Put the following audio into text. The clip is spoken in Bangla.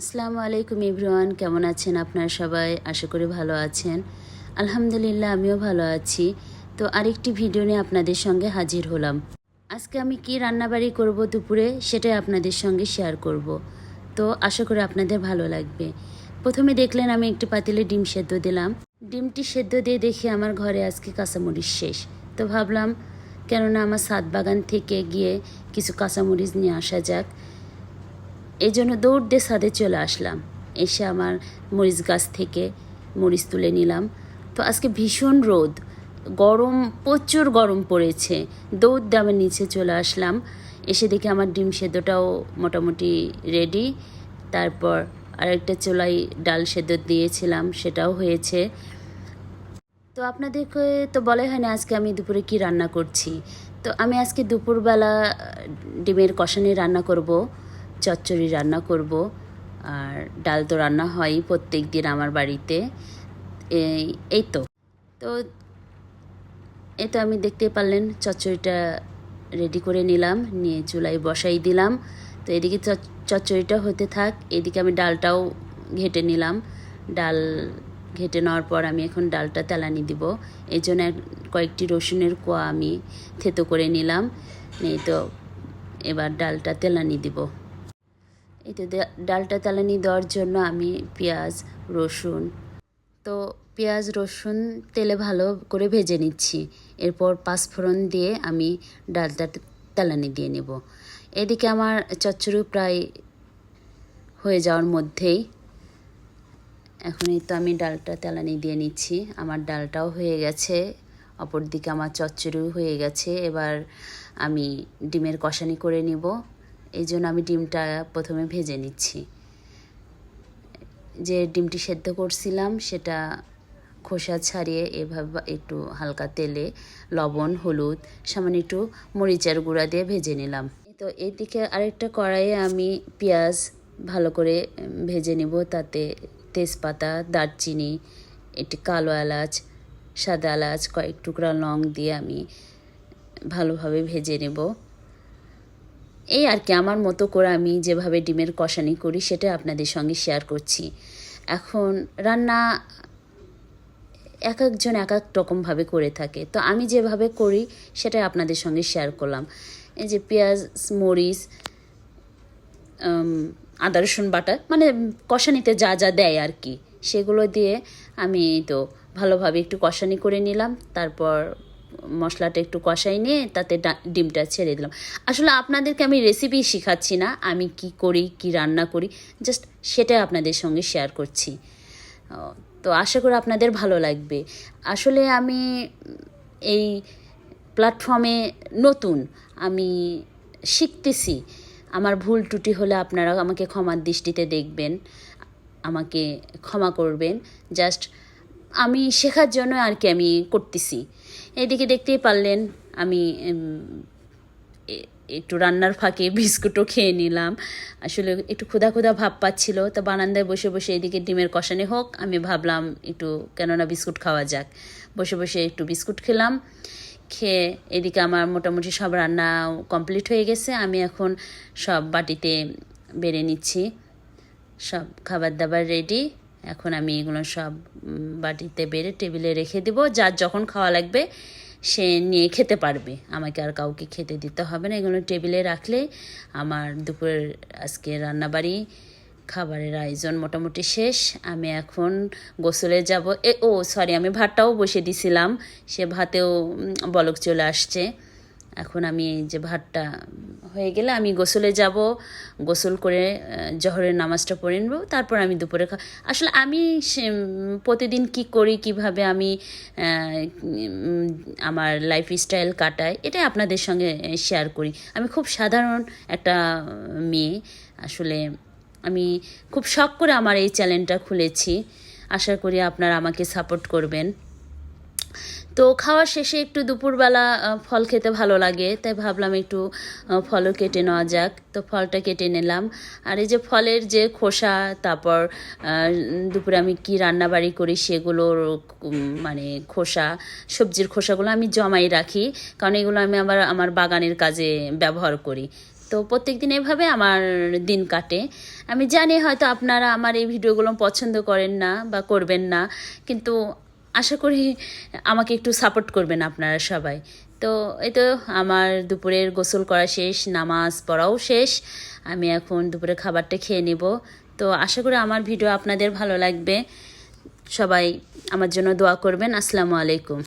আসসালামু আলাইকুম ইব্রুয়ান, কেমন আছেন আপনারা সবাই? আশা করি ভালো আছেন। আলহামদুলিল্লাহ, আমিও ভালো আছি। তো আরেকটি ভিডিও নিয়ে আপনাদের সঙ্গে হাজির হলাম। আজকে আমি কি রান্নাবাড়ি করব দুপুরে, সেটাই আপনাদের সঙ্গে শেয়ার করব। তো আশা করি আপনাদের ভালো লাগবে। প্রথমে দেখলেন আমি একটি পাতিলে ডিম সেদ্ধ দিলাম। ডিমটি সেদ্ধ দিয়ে দেখি আমার ঘরে আজকে কাঁচামরিচ শেষ। তো ভাবলাম, কেননা আমার সাত বাগান থেকে গিয়ে কিছু কাঁচামরিচ নিয়ে আসা যাক। এই জন্য দৌড় দিয়ে ছাদে চলে আসলাম। এসে আমার মরিচ গাছ থেকে মরিচ তুলে নিলাম। তো আজকে ভীষণ রোদ। গরম, প্রচুর গরম পড়েছে। দৌড় আমি নিচে চলে আসলাম। এসে দেখি আমার ডিম সেদ্ধটাও মোটামুটি রেডি তারপর আরেকটা চোলাই ডাল সেদ্ধ দিয়েছিলাম, সেটাও হয়েছে। তো আপনাদেরকে তো বলাই হয় না আজকে আমি দুপুরে কি রান্না করছি। তো আমি আজকে দুপুরবেলা ডিমের কষানি রান্না করব। চচ্চড়ি রান্না করব। আর ডাল তো রান্না হয়ই প্রত্যেক দিন আমার বাড়িতে। এই তো। তো, এই তো আমি দেখতে পারলেন, চচ্চড়িটা রেডি করে নিলাম, নিয়ে চুলায় বসাই দিলাম। তো এদিকে চচ- চচ্চড়িটা হতে থাক, এদিকে আমি ডালটাও ঘেটে নিলাম। ডাল ঘেটে নেওয়ার পর আমি এখন ডালটা তেলানি দিব। এই জন্য কয়েকটি রসুনের কোয়া আমি থেতো করে নিলাম। এই তো, এবার ডালটা তেলানি দিব। এই তো ডালটা তেলানি দেওয়ার জন্য আমি পেঁয়াজ, রসুন। তো পেঁয়াজ, রসুন তেলে ভালো করে ভেজে নিচ্ছি। এরপর পাঁচফোড়ন দিয়ে আমি ডালটা তেলানি দিয়ে নেব। এদিকে আমার চচ্চড়ু প্রায় হয়ে যাওয়ার মধ্যেই এখন এই তো আমি ডালটা তেলানি দিয়ে নিচ্ছি। আমার ডালটাও হয়ে গেছে। অপরদিকে আমার চচ্চড়িও হয়ে গেছে। এবার আমি ডিমের কষানি করে নিব। এই জন্য আমি ডিমটা প্রথমে ভেজে নিচ্ছি। যে ডিমটি সেদ্ধ করছিলাম, সেটা খোসা ছাড়িয়ে এভাবে একটু হালকা তেলে লবণ, হলুদ, সামান্য একটু মরিচের গুঁড়া দিয়ে ভেজে নিলাম। তো এদিকে আরেকটা কড়াইয়ে আমি পেঁয়াজ ভালো করে ভেজে নেব, তাতে তেজপাতা, দারচিনি, একটি কালো এলাচ, সাদা এলাচ, কয়েক টুকরা লং দিয়ে আমি ভালোভাবে ভেজে নেব। এই আর কি, আমার মতো করে আমি যেভাবে ডিমের কষানি করি সেটা আপনাদের সঙ্গে শেয়ার করছি। এখন রান্না এক একজন এক এক রকমভাবে করে থাকে। তো আমি যেভাবে করি সেটাই আপনাদের সঙ্গে শেয়ার করলাম। এই যে পেঁয়াজ, মরিচ আদা, রসুন বাটা মানে কষানিতে যা যা দেয় আর কি, সেগুলো দিয়ে আমি তো ভালোভাবে একটু কষানি করে নিলাম। তারপর মশলাটা একটু কষাই নিয়ে তাতে ডিমটা ছেড়ে দিলাম। আসলে আপনাদেরকে আমি রেসিপি শেখাচ্ছি না, আমি কি করি, কি রান্না করি জাস্ট সেটাই আপনাদের সঙ্গে শেয়ার করছি। তো আশা করি আপনাদের ভালো লাগবে। আসলে আমি এই প্ল্যাটফর্মে নতুন, আমি শিখতেছি। আমার ভুল ত্রুটি হলে আপনারা আমাকে ক্ষমার দৃষ্টিতে দেখবেন, আমাকে ক্ষমা করবেন। জাস্ট আমি শেখার জন্য আর কি আমি করতেছি। এদিকে দেখতেই পারলেন আমি একটু রান্নার ফাঁকে বিস্কুটও খেয়ে নিলাম। আসলে একটু ক্ষুধা ক্ষুধা ভাব পাচ্ছিল। তো বারান্দায় বসে বসে এদিকে ডিমের কষানি হোক, আমি ভাবলাম একটু কেননা বিস্কুট খাওয়া যাক। বসে বসে একটু বিস্কুট খেলাম, খেয়ে এদিকে আমার মোটামুটি সব রান্না কমপ্লিট হয়ে গেছে। আমি এখন সব বাটিতে বেড়ে নিচ্ছি। সব খাবার দাবার রেডি। এখন আমি এগুলো সব বাটিতে বেড়ে টেবিলে রেখে দিব। যার যখন খাওয়া লাগবে, সে নিয়ে খেতে পারবে। আমাকে আর কাউকে খেতে দিতে হবে না। এগুলো টেবিলে রাখলে আমার দুপুরের আজকে রান্নাবাড়ি, খাবারের আয়োজন মোটামুটি শেষ। আমি এখন গোসলে যাব। এ, ও সরি আমি ভাতটাও বসে দিছিলাম। সে ভাতেও বলক চলে আসছে। এখন আমি যে ভাতটা হয়ে গেলে আমি গোসলে যাব, গোসল করে জহরের নামাজটা পড়ে নেব, তারপর আমি দুপুরে খা আসলে আমি প্রতিদিন কি করি, কীভাবে আমি আমার লাইফ স্টাইল কাটাই, এটাই আপনাদের সঙ্গে শেয়ার করি। আমি খুব সাধারণ একটা মেয়ে, আসলে আমি খুব শখ করে আমার এই চ্যানেলটা খুলেছি। আশা করি আপনারা আমাকে সাপোর্ট করবেন। তো খাওয়া শেষে একটু দুপুরবেলা ফল খেতে ভালো লাগে, তাই ভাবলাম একটু ফলও কেটে নেওয়া যাক। তো ফলটা কেটে নিলাম। আর এই যে ফলের যে খোসা, তারপর দুপুরে আমি কি রান্নাবাড়ি করি সেগুলোর মানে খোসা, সবজির খোসাগুলো আমি জমাই রাখি। কারণ এগুলো আমি আবার আমার বাগানের কাজে ব্যবহার করি। তো প্রত্যেক দিন এভাবে আমার দিন কাটে। আমি জানি হয়তো আপনারা আমার এই ভিডিওগুলো পছন্দ করেন না বা করবেন না, কিন্তু আশা করি আমাকে একটু সাপোর্ট করবেন আপনারা সবাই। তো এই তো আমার দুপুরের গোসল করা শেষ, নামাজ পড়াও শেষ। আমি এখন দুপুরে খাবারটা খেয়ে নেব। তো আশা করি আমার ভিডিও আপনাদের ভালো লাগবে। সবাই আমার জন্য দোয়া করবেন। আসসালামু আলাইকুম।